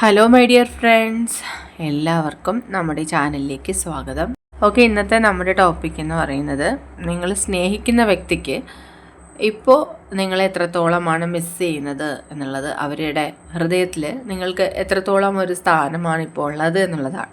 Hello my dear friends എല്ലാവർക്കും നമ്മുടെ ചാനലിലേക്ക് സ്വാഗതം. ഓക്കെ ഇന്നത്തെ നമ്മുടെ ടോപ്പിക് എന്ന് പറയുന്നത് നിങ്ങൾ സ്നേഹിക്കുന്ന വ്യക്തിക്ക് ഇപ്പോൾ നിങ്ങൾ എത്രത്തോളമാണ് മിസ് ചെയ്യുന്നത് എന്നുള്ളത്. അവരുടെ ഹൃദയത്തിൽ നിങ്ങൾക്ക് എത്രത്തോളം ഒരു സ്ഥാനമാണ് ഇപ്പോൾ ഉള്ളത് എന്നുള്ളതാണ്.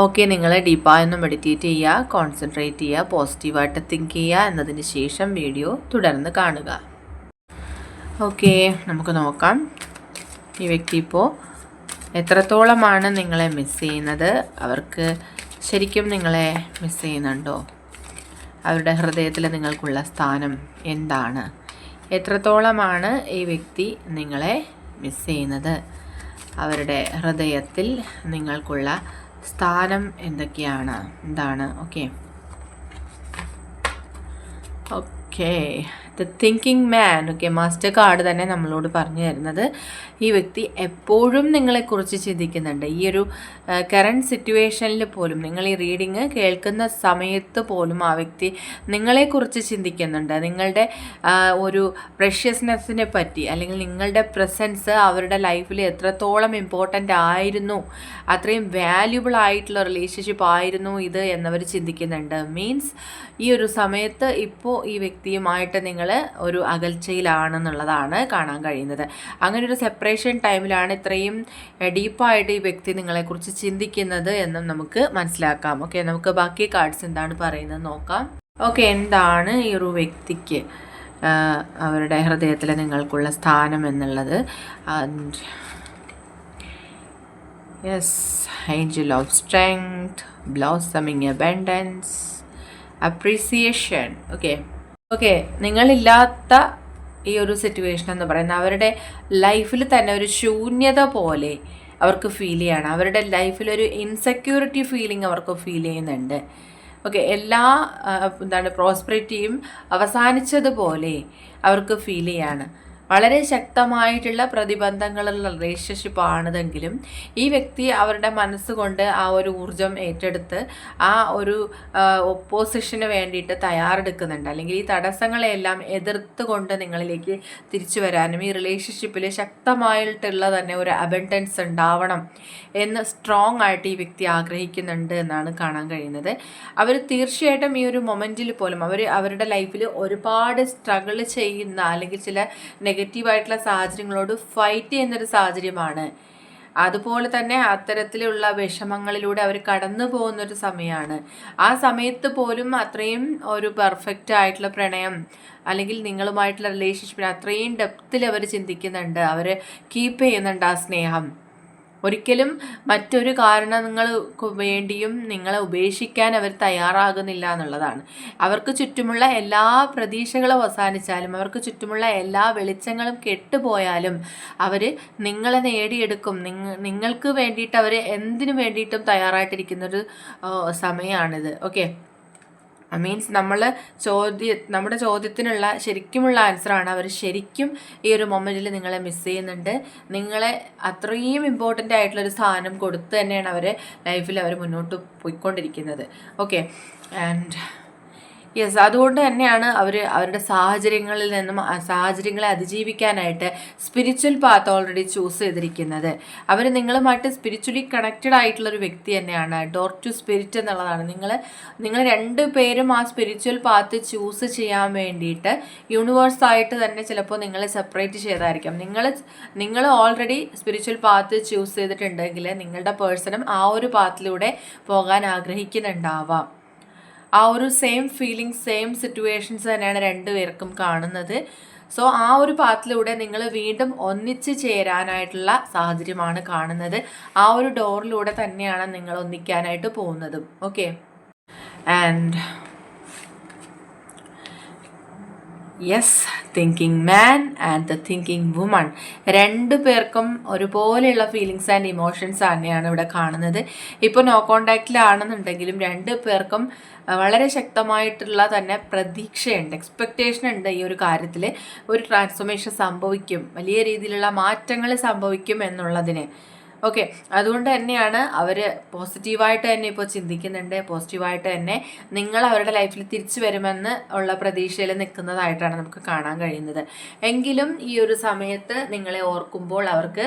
ഓക്കെ നിങ്ങൾ ഡീപ്പായൊന്ന് മെഡിറ്റേറ്റ് ചെയ്യുക കോൺസെൻട്രേറ്റ് ചെയ്യുക പോസിറ്റീവായിട്ട് തിങ്ക് ചെയ്യുക എന്നതിന് ശേഷം വീഡിയോ തുടർന്ന് കാണുക. ഓക്കെ നമുക്ക് നോക്കാം. ഈ വ്യക്തി ഇപ്പോൾ എത്രത്തോളമാണ് നിങ്ങളെ മിസ് ചെയ്യുന്നത്? അവർക്ക് ശരിക്കും നിങ്ങളെ മിസ് ചെയ്യുന്നുണ്ടോ? അവരുടെ ഹൃദയത്തിൽ നിങ്ങൾക്കുള്ള സ്ഥാനം എന്താണ്? എത്രത്തോളമാണ് ഈ വ്യക്തി നിങ്ങളെ മിസ് ചെയ്യുന്നത്? അവരുടെ ഹൃദയത്തിൽ നിങ്ങൾക്കുള്ള സ്ഥാനം എന്തൊക്കെയാണ്? എന്താണ്? Okay okay the thinking man okay master card തന്നെ നമ്മളോട് പറഞ്ഞു തരുന്നത്. ഈ വ്യക്തി എപ്പോഴും നിങ്ങളെക്കുറിച്ച് ചിന്തിക്കുന്നുണ്ട്. ഈ ഒരു കറണ്ട് സിറ്റുവേഷനിൽ പോലും നിങ്ങൾ ഈ റീഡിങ് കേൾക്കുന്ന സമയത്ത് പോലും ആ വ്യക്തി നിങ്ങളെക്കുറിച്ച് ചിന്തിക്കുന്നുണ്ട്. നിങ്ങളുടെ ഒരു പ്രഷ്യസ്നെസ്സിനെ പറ്റി അല്ലെങ്കിൽ നിങ്ങളുടെ പ്രസൻസ് അവരുടെ ലൈഫിൽ എത്രത്തോളം ഇമ്പോർട്ടന്റ് ആയിരുന്നു അത്രയും വാല്യുബിൾ ആയിട്ടുള്ള റിലേഷൻഷിപ്പ് ആയിരുന്നു ഇത് എന്നവർ ചിന്തിക്കുന്നുണ്ട്. മീൻസ് ഈ ഒരു സമയത്ത് ഇപ്പോൾ ഈ വ്യക്തിയുമായിട്ട് നിങ്ങൾ ഒരു അകൽച്ചയിലാണെന്നുള്ളതാണ് കാണാൻ കഴിയുന്നത്. അങ്ങനെ ഒരു സെപ്പറേഷൻ ടൈമിലാണ് ഇത്രയും ഡീപ്പായിട്ട് ഈ വ്യക്തി നിങ്ങളെക്കുറിച്ച് ചിന്തിക്കുന്നത് എന്നും നമുക്ക് മനസ്സിലാക്കാം. ഓക്കെ നമുക്ക് ബാക്കി കാർഡ്സ് എന്താണ് പറയുന്നത് നോക്കാം. ഓക്കെ എന്താണ് ഈ ഒരു വ്യക്തിക്ക് അവരുടെ ഹൃദയത്തിൽ നിങ്ങൾക്കുള്ള സ്ഥാനം എന്നുള്ളത്? Yes angel of strength blossoming abundance appreciation okay. Okay നിങ്ങളില്ലാത്ത ഈ ഒരു സിറ്റുവേഷൻ എന്ന് പറയുന്നത് അവരുടെ ലൈഫിൽ തന്നെ ഒരു ശൂന്യത പോലെ അവർക്ക് ഫീൽ ചെയ്യണം. അവരുടെ ലൈഫിൽ ഒരു ഇൻസെക്യൂരിറ്റി ഫീലിംഗ് അവർക്ക് ഫീൽ ചെയ്യുന്നുണ്ട്. ഓക്കെ എല്ലാ എന്താണ് പ്രോസ്പെറിറ്റിയും അവസാനിച്ചതുപോലെ അവർക്ക് ഫീൽ ചെയ്യാണ്. വളരെ ശക്തമായിട്ടുള്ള പ്രതിബന്ധങ്ങളുള്ള റിലേഷൻഷിപ്പ് ആണതെങ്കിലും ഈ വ്യക്തി അവരുടെ മനസ്സുകൊണ്ട് ആ ഒരു ഊർജം ഏറ്റെടുത്ത് ആ ഒരു ഒപ്പോസിഷന് വേണ്ടിയിട്ട് തയ്യാറെടുക്കുന്നുണ്ട്. അല്ലെങ്കിൽ ഈ തടസ്സങ്ങളെല്ലാം എതിർത്തുകൊണ്ട് നിങ്ങളിലേക്ക് തിരിച്ചു വരാനും ഈ റിലേഷൻഷിപ്പിൽ ശക്തമായിട്ടുള്ള തന്നെ ഒരു അബൻഡൻസ് ഉണ്ടാവണം എന്ന് സ്ട്രോങ് ആയിട്ട് ഈ വ്യക്തി ആഗ്രഹിക്കുന്നുണ്ട് എന്നാണ് കാണാൻ കഴിയുന്നത്. അവർ തീർച്ചയായിട്ടും ഈ ഒരു മൊമെന്റിൽ പോലും അവർ അവരുടെ ലൈഫിൽ ഒരുപാട് സ്ട്രഗിൾ ചെയ്യുന്ന അല്ലെങ്കിൽ ചില നെഗറ്റീവായിട്ടുള്ള സാഹചര്യങ്ങളോട് ഫൈറ്റ് ചെയ്യുന്നൊരു സാഹചര്യമാണ്. അതുപോലെ തന്നെ അത്തരത്തിലുള്ള വിഷമങ്ങളിലൂടെ അവർ കടന്നു പോകുന്നൊരു സമയമാണ്. ആ സമയത്ത് പോലും അത്രയും ഒരു പെർഫെക്റ്റ് ആയിട്ടുള്ള പ്രണയം അല്ലെങ്കിൽ നിങ്ങളുമായിട്ടുള്ള റിലേഷൻഷിപ്പിൽ അത്രയും ഡെപ്തിൽ അവർ ചിന്തിക്കുന്നുണ്ട്. അവർ കീപ്പ് ചെയ്യുന്നുണ്ട് ആ സ്നേഹം. ഒരിക്കലും മറ്റൊരു കാരണങ്ങൾക്ക് വേണ്ടിയും നിങ്ങളെ ഉപേക്ഷിക്കാൻ അവർ തയ്യാറാകുന്നില്ല എന്നുള്ളതാണ്. അവർക്ക് ചുറ്റുമുള്ള എല്ലാ പ്രതീക്ഷകളും അവസാനിച്ചാലും അവർക്ക് ചുറ്റുമുള്ള എല്ലാ വെളിച്ചങ്ങളും കെട്ടുപോയാലും അവർ നിങ്ങളെ നേടിയെടുക്കും. നിങ്ങൾക്ക് വേണ്ടിയിട്ട് അവർ എന്തിനു വേണ്ടിയിട്ടും തയ്യാറായിട്ടിരിക്കുന്നൊരു സമയമാണിത്. ഓക്കെ? മീൻസ് നമ്മൾ ചോദ്യ നമ്മുടെ ചോദ്യത്തിനുള്ള ശരിക്കുമുള്ള ആൻസറാണ് അവർ ശരിക്കും ഈ ഒരു മൊമെന്റിൽ നിങ്ങളെ മിസ് ചെയ്യുന്നുണ്ട്. നിങ്ങളെ അത്രയും ഇമ്പോർട്ടന്റ് ആയിട്ടുള്ളൊരു സ്ഥാനം കൊടുത്ത് തന്നെയാണ് അവർ ലൈഫിൽ അവർ മുന്നോട്ട് പോയിക്കൊണ്ടിരിക്കുന്നത്. ഓക്കെ ആൻഡ് യെസ് അതുകൊണ്ട് തന്നെയാണ് അവർ അവരുടെ സാഹചര്യങ്ങളിൽ നിന്നും സാഹചര്യങ്ങളെ അതിജീവിക്കാനായിട്ട് സ്പിരിച്വൽ പാത്ത് ഓൾറെഡി ചൂസ് ചെയ്തിരിക്കുന്നത്. അവർ നിങ്ങളുമായിട്ട് സ്പിരിച്വലി കണക്റ്റഡ് ആയിട്ടുള്ള ഒരു വ്യക്തി തന്നെയാണ്. ഡോർ ടു സ്പിരിറ്റ് എന്നുള്ളതാണ്. നിങ്ങൾ നിങ്ങൾ രണ്ട് പേരും ആ സ്പിരിച്വൽ പാത്ത് ചൂസ് ചെയ്യാൻ വേണ്ടിയിട്ട് യൂണിവേഴ്സായിട്ട് തന്നെ ചിലപ്പോൾ നിങ്ങളെ സെപ്പറേറ്റ് ചെയ്തായിരിക്കാം. നിങ്ങൾ നിങ്ങൾ ഓൾറെഡി സ്പിരിച്വൽ പാത്ത് ചൂസ് ചെയ്തിട്ടുണ്ടെങ്കിൽ നിങ്ങളുടെ പേഴ്സണും ആ ഒരു പാത്തിലൂടെ പോകാൻ ആഗ്രഹിക്കുന്നുണ്ടാവാം. ആ ഒരു സെയിം ഫീലിംഗ് സെയിം സിറ്റുവേഷൻസ് തന്നെയാണ് രണ്ടുപേർക്കും കാണുന്നത്. സോ ആ ഒരു പാത്തിലൂടെ നിങ്ങൾ വീണ്ടും ഒന്നിച്ച് ചേരാനായിട്ടുള്ള സാഹചര്യമാണ് കാണുന്നത്. ആ ഒരു ഡോറിലൂടെ തന്നെയാണ് നിങ്ങൾ ഒന്നിക്കാനായിട്ട് പോകുന്നതും. Okay and yes thinking man and the thinking woman രണ്ടു പേർക്കും ഒരുപോലെയുള്ള ഫീലിങ്സ് ആൻഡ് ഇമോഷൻസ് തന്നെയാണ് ഇവിടെ കാണുന്നത്. ഇപ്പോൾ നോ കോണ്ടാക്റ്റിലാണെന്നുണ്ടെങ്കിലും രണ്ട് പേർക്കും വളരെ ശക്തമായിട്ടുള്ള തന്നെ പ്രതീക്ഷയുണ്ട് എക്സ്പെക്റ്റേഷൻ ഉണ്ട് ഈ ഒരു കാര്യത്തിൽ ഒരു ട്രാൻസ്ഫോർമേഷൻ സംഭവിക്കും വലിയ രീതിയിലുള്ള മാറ്റങ്ങൾ സംഭവിക്കും എന്നുള്ളതിന്. ഓക്കെ അതുകൊണ്ട് തന്നെയാണ് അവർ പോസിറ്റീവായിട്ട് തന്നെ ഇപ്പോൾ ചിന്തിക്കുന്നുണ്ട്. പോസിറ്റീവായിട്ട് തന്നെ നിങ്ങൾ അവരുടെ ലൈഫിൽ തിരിച്ചു വരുമെന്ന് ഉള്ള പ്രതീക്ഷയിൽ നിൽക്കുന്നതായിട്ടാണ് നമുക്ക് കാണാൻ കഴിയുന്നത്. എങ്കിലും ഈ ഒരു സമയത്ത് നിങ്ങളെ ഓർക്കുമ്പോൾ അവർക്ക്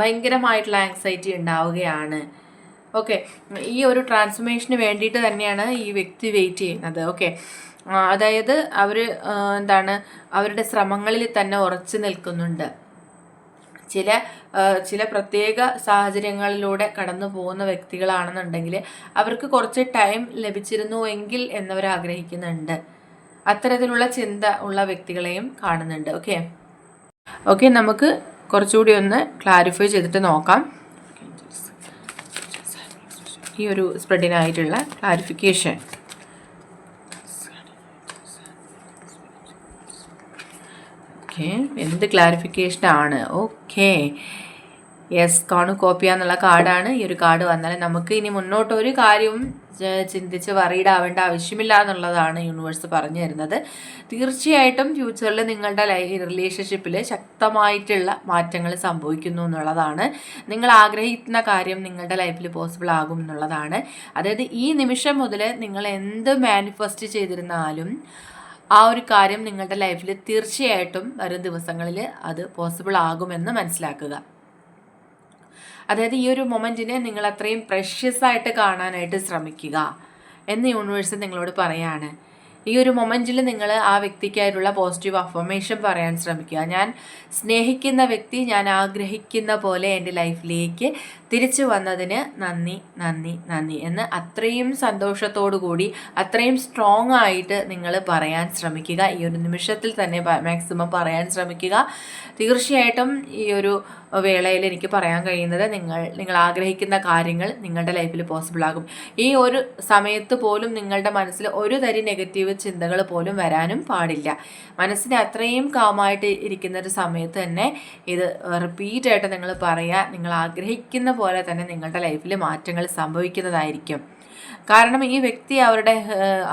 ഭയങ്കരമായിട്ടുള്ള ആങ്സൈറ്റി ഉണ്ടാവുകയാണ്. ഓക്കെ ഈ ഒരു ട്രാൻസ്ഫോർമേഷന് വേണ്ടിയിട്ട് തന്നെയാണ് ഈ വ്യക്തി വെയിറ്റ് ചെയ്യുന്നത്. ഓക്കെ അതായത് അവർ എന്താണ് അവരുടെ ശ്രമങ്ങളിൽ തന്നെ ഉറച്ചു നിൽക്കുന്നുണ്ട്. ചില ചില പ്രത്യേക സാഹചര്യങ്ങളിലൂടെ കടന്നു പോകുന്ന വ്യക്തികളാണെന്നുണ്ടെങ്കിൽ അവർക്ക് കുറച്ച് ടൈം ലഭിച്ചിരുന്നു എങ്കിൽ എന്നവർ ആഗ്രഹിക്കുന്നുണ്ട്. അത്തരത്തിലുള്ള ചിന്ത ഉള്ള വ്യക്തികളെയും കാണുന്നുണ്ട്. ഓക്കെ ഓക്കെ നമുക്ക് കുറച്ചുകൂടി ഒന്ന് ക്ലാരിഫൈ ചെയ്തിട്ട് നോക്കാം. ഈ ഒരു സ്പ്രെഡിനായിട്ടുള്ള ക്ലാരിഫിക്കേഷൻ ഓക്കെ എന്ത് ക്ലാരിഫിക്കേഷൻ ആണ്? ഓക്കെ യെസ് കോപ്പി എന്നുള്ള കാർഡാണ്. ഈ ഒരു കാർഡ് വന്നാൽ നമുക്ക് ഇനി മുന്നോട്ട് ഒരു കാര്യവും ചിന്തിച്ച് വറീഡ് ആവശ്യമില്ല എന്നുള്ളതാണ് യൂണിവേഴ്സ് പറഞ്ഞു തരുന്നത്. തീർച്ചയായിട്ടും ഫ്യൂച്ചറിൽ നിങ്ങളുടെ റിലേഷൻഷിപ്പിൽ ശക്തമായിട്ടുള്ള മാറ്റങ്ങൾ സംഭവിക്കുന്നു എന്നുള്ളതാണ്. നിങ്ങൾ ആഗ്രഹിക്കുന്ന കാര്യം നിങ്ങളുടെ ലൈഫിൽ പോസിബിൾ ആകും എന്നുള്ളതാണ്. അതായത് ഈ നിമിഷം മുതൽ നിങ്ങൾ എന്ത് മാനിഫെസ്റ്റ് ചെയ്തിരുന്നാലും ആ ഒരു കാര്യം നിങ്ങളുടെ ലൈഫിൽ തീർച്ചയായിട്ടും വരും ദിവസങ്ങളിൽ അത് പോസിബിൾ ആകുമെന്ന് മനസ്സിലാക്കുക. അതായത് ഈ ഒരു മൊമെന്റിനെ നിങ്ങൾ അത്രയും പ്രഷ്യസ് ആയിട്ട് കാണാനായിട്ട് ശ്രമിക്കുക എന്ന് യൂണിവേഴ്സ് നിങ്ങളോട് പറയാണ്. ഈ ഒരു മൊമെന്റിൽ നിങ്ങൾ ആ വ്യക്തിക്കായിട്ടുള്ള പോസിറ്റീവ് അഫർമേഷൻ പറയാൻ ശ്രമിക്കുക. ഞാൻ സ്നേഹിക്കുന്ന വ്യക്തി ഞാൻ ആഗ്രഹിക്കുന്ന പോലെ എന്റെ ലൈഫിലേക്ക് തിരിച്ചു വന്നതിന് നന്ദി നന്ദി നന്ദി എന്ന് അത്രയും സന്തോഷത്തോടു കൂടി അത്രയും സ്ട്രോങ് ആയിട്ട് നിങ്ങൾ പറയാൻ ശ്രമിക്കുക. ഈ ഒരു നിമിഷത്തിൽ തന്നെ മാക്സിമം പറയാൻ ശ്രമിക്കുക. തീർച്ചയായിട്ടും ഈ ഒരു വേളയിൽ എനിക്ക് പറയാൻ കഴിയുന്നത് നിങ്ങൾ നിങ്ങൾ ആഗ്രഹിക്കുന്ന കാര്യങ്ങൾ നിങ്ങളുടെ ലൈഫിൽ പോസിബിൾ ആകും. ഈ ഒരു സമയത്ത് പോലും നിങ്ങളുടെ മനസ്സിൽ ഒരു തരി നെഗറ്റീവ് ചിന്തകൾ പോലും വരാനും പാടില്ല. മനസ്സിന് അത്രയും കാമായിട്ട് ഇരിക്കുന്ന ഒരു സമയത്ത് തന്നെ ഇത് റിപ്പീറ്റായിട്ട് നിങ്ങൾ പറയുക നിങ്ങൾ ആഗ്രഹിക്കുന്ന പോലെ തന്നെ നിങ്ങളുടെ ലൈഫിൽ മാറ്റങ്ങൾ സംഭവിക്കുന്നതായിരിക്കും. കാരണം ഈ വ്യക്തി അവരുടെ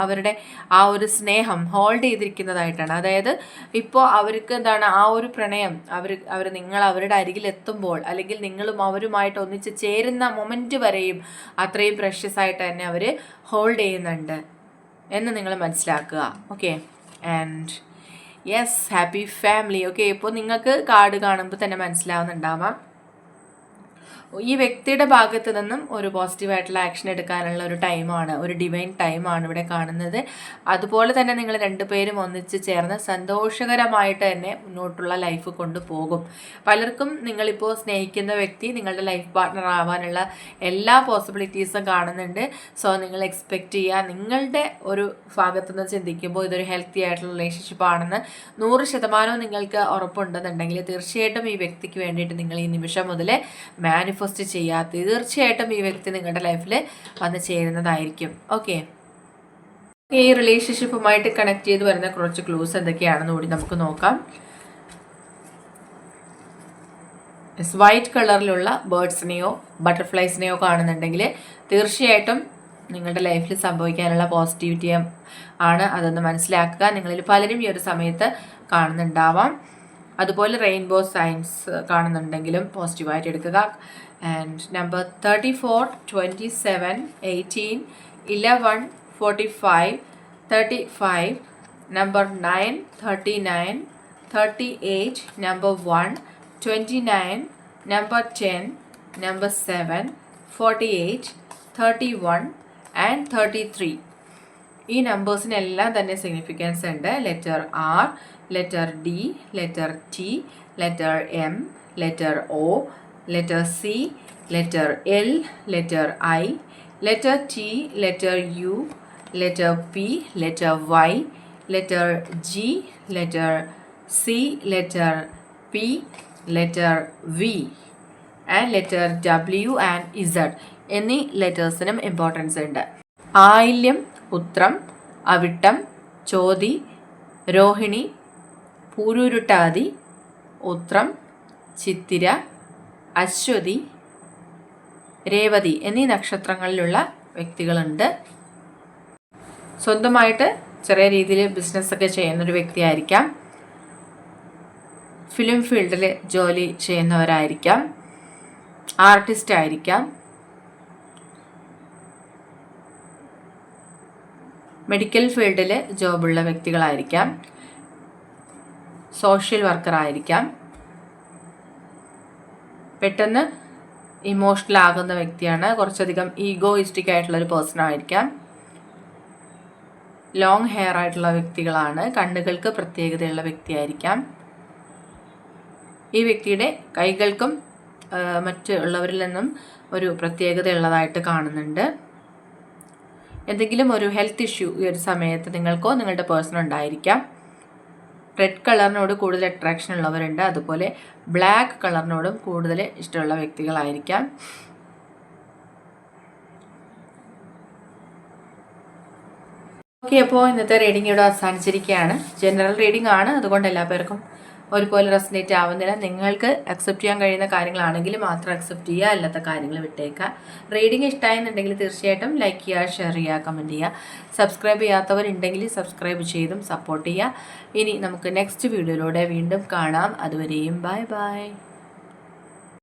അവരുടെ ആ ഒരു സ്നേഹം ഹോൾഡ് ചെയ്തിരിക്കുന്നതായിട്ടാണ്. അതായത് ഇപ്പോൾ അവർക്ക് എന്താണ് ആ ഒരു പ്രണയം അവർ അവർ നിങ്ങൾ അവരുടെ അരികിൽ എത്തുമ്പോൾ അല്ലെങ്കിൽ നിങ്ങളും അവരുമായിട്ട് ഒന്നിച്ച് ചേരുന്ന മൊമെന്റ് വരെയും അത്രയും പ്രഷ്യസ് ആയിട്ട് തന്നെ അവർ ഹോൾഡ് ചെയ്യുന്നുണ്ട്. എന്ന് നിങ്ങൾ മനസ്സിലാക്കുക. Okay and yes happy family okay ഇപ്പോൾ നിങ്ങൾക്ക് കാർഡ് കാണുമ്പോൾ തന്നെ മനസ്സിലാവുന്നുണ്ടാവാം. ഈ വ്യക്തിയുടെ ഭാഗത്ത് നിന്നും ഒരു പോസിറ്റീവായിട്ടുള്ള ആക്ഷൻ എടുക്കാനുള്ള ഒരു ടൈമാണ് ഒരു ഡിവൈൻ ടൈമാണ് ഇവിടെ കാണുന്നത്. അതുപോലെ തന്നെ നിങ്ങൾ രണ്ടുപേരും ഒന്നിച്ച് ചേർന്ന് സന്തോഷകരമായിട്ട് തന്നെ മുന്നോട്ടുള്ള ലൈഫ് കൊണ്ടുപോകും പലർക്കും നിങ്ങളിപ്പോൾ സ്നേഹിക്കുന്ന വ്യക്തി നിങ്ങളുടെ ലൈഫ് പാർട്ട്ണർ ആവാനുള്ള എല്ലാ പോസിബിലിറ്റീസും കാണുന്നുണ്ട്. സോ നിങ്ങൾ എക്സ്പെക്റ്റ് ചെയ്യുക നിങ്ങളുടെ ഒരു ഭാഗത്തു നിന്ന് ചിന്തിക്കുമ്പോൾ ഇതൊരു ഹെൽത്തി ആയിട്ടുള്ള റിലേഷൻഷിപ്പ് ആണെന്ന് നൂറ് ശതമാനവും നിങ്ങൾക്ക് ഉറപ്പുണ്ടെന്നുണ്ടെങ്കിൽ തീർച്ചയായിട്ടും ഈ വ്യക്തിക്ക് വേണ്ടിയിട്ട് നിങ്ങൾ ഈ നിമിഷം മുതൽ മാനിഫ മാനിഫെസ്റ്റ് ചെയ്യാത്ത തീർച്ചയായിട്ടും ഈ വ്യക്തി നിങ്ങളുടെ ലൈഫിൽ വന്ന് ചേരുന്നതായിരിക്കും. ഓക്കെ ഈ റിലേഷൻഷിപ്പുമായിട്ട് കണക്ട് ചെയ്ത് വരുന്ന കുറച്ച് ക്ലൂസ് എന്തൊക്കെയാണെന്ന് കൂടി നമുക്ക് നോക്കാം. വൈറ്റ് കളറിലുള്ള ബേർഡ്സിനെയോ ബട്ടർഫ്ലൈസിനെയോ കാണുന്നുണ്ടെങ്കിൽ തീർച്ചയായിട്ടും നിങ്ങളുടെ ലൈഫിൽ സംഭവിക്കാനുള്ള പോസിറ്റിവിറ്റി ആണ് അതൊന്ന് മനസ്സിലാക്കുക. നിങ്ങളിൽ പലരും ഈ ഒരു സമയത്ത് കാണുന്നുണ്ടാവാം. അതുപോലെ റെയിൻബോ സയൻസ് കാണുന്നുണ്ടെങ്കിലും പോസിറ്റീവായിട്ട് എടുക്കുക. And number thirty four twenty seven eighteen eleven forty five thirty five number nine thirty nine thirty eight number one twenty nine number ten number seven forty eight thirty one and thirty three ഈ നമ്പേഴ്സിനെല്ലാം തന്നെ significance ഉണ്ട് letter R letter D letter T letter M letter O letter C, letter L, letter I, letter T, letter U, letter P, letter Y, letter G, letter C, letter P, letter V and letter W and Z എന്നീ ലെറ്റേഴ്സിനും importance ഉണ്ട് ആയില്യം ഉത്രം അവിട്ടം ചോതി രോഹിണി പൂരുരുട്ടാതി ഉത്രം ചിത്തിര അശ്വതി രേവതി എന്നീ നക്ഷത്രങ്ങളിലുള്ള വ്യക്തികളുണ്ട്. സ്വന്തമായിട്ട് ചെറിയ രീതിയിൽ ബിസിനസ്സൊക്കെ ചെയ്യുന്നൊരു വ്യക്തിയായിരിക്കാം. Film ഫീൽഡിൽ ജോലി ചെയ്യുന്നവരായിരിക്കാം. ആർട്ടിസ്റ്റ് ആയിരിക്കാം. മെഡിക്കൽ ഫീൽഡിൽ ജോബുള്ള വ്യക്തികളായിരിക്കാം. സോഷ്യൽ വർക്കർ ആയിരിക്കാം. പെട്ടെന്ന് ഇമോഷണൽ ആകുന്ന വ്യക്തിയാണ്. കുറച്ചധികം ഈഗോയിസ്റ്റിക് ആയിട്ടുള്ള ഒരു പേഴ്സൺ ആയിരിക്കാം. ലോങ് ഹെയർ ആയിട്ടുള്ള വ്യക്തികളാണ്. കണ്ണുകൾക്ക് പ്രത്യേകതയുള്ള വ്യക്തിയായിരിക്കാം. ഈ വ്യക്തിയുടെ കൈകൾക്കും മറ്റുള്ളവരിൽ നിന്നും ഒരു പ്രത്യേകതയുള്ളതായിട്ട് കാണുന്നുണ്ട്. എന്തെങ്കിലും ഒരു ഹെൽത്ത് ഇഷ്യൂ ഈ ഒരു സമയത്ത് നിങ്ങൾക്കോ നിങ്ങളുടെ പേഴ്സൺ ഉണ്ടായിരിക്കാം. റെഡ് കളറിനോട് കൂടുതൽ അട്രാക്ഷൻ ഉള്ളവരുണ്ട്. അതുപോലെ ബ്ലാക്ക് കളറിനോടും കൂടുതൽ ഇഷ്ടമുള്ള വ്യക്തികളായിരിക്കാം. ഓക്കെ അപ്പോൾ ഇന്നത്തെ റീഡിംഗ് ഇവിടെ അവസാനിച്ചിരിക്കുകയാണ്. ജനറൽ റീഡിംഗ് ആണ്. അതുകൊണ്ട് എല്ലാ പേർക്കും ഒരുപോലെ റെസനേറ്റ് ആവുന്നില്ല. നിങ്ങൾക്ക് അക്സെപ്റ്റ് ചെയ്യാൻ കഴിയുന്ന കാര്യങ്ങളാണെങ്കിൽ മാത്രം അക്സെപ്റ്റ് ചെയ്യുക അല്ലാത്ത കാര്യങ്ങൾ വിട്ടേക്കുക. റീഡിങ് ഇഷ്ടമായെന്നുണ്ടെങ്കിൽ തീർച്ചയായിട്ടും ലൈക്ക് ചെയ്യുക ഷെയർ ചെയ്യുക കമന്റ് ചെയ്യുക. സബ്സ്ക്രൈബ് ചെയ്യാത്തവരുണ്ടെങ്കിൽ സബ്സ്ക്രൈബ് ചെയ്തും സപ്പോർട്ട് ചെയ്യുക. ഇനി നമുക്ക് നെക്സ്റ്റ് വീഡിയോയിലൂടെ വീണ്ടും കാണാം. അതുവരെയും ബൈ ബൈ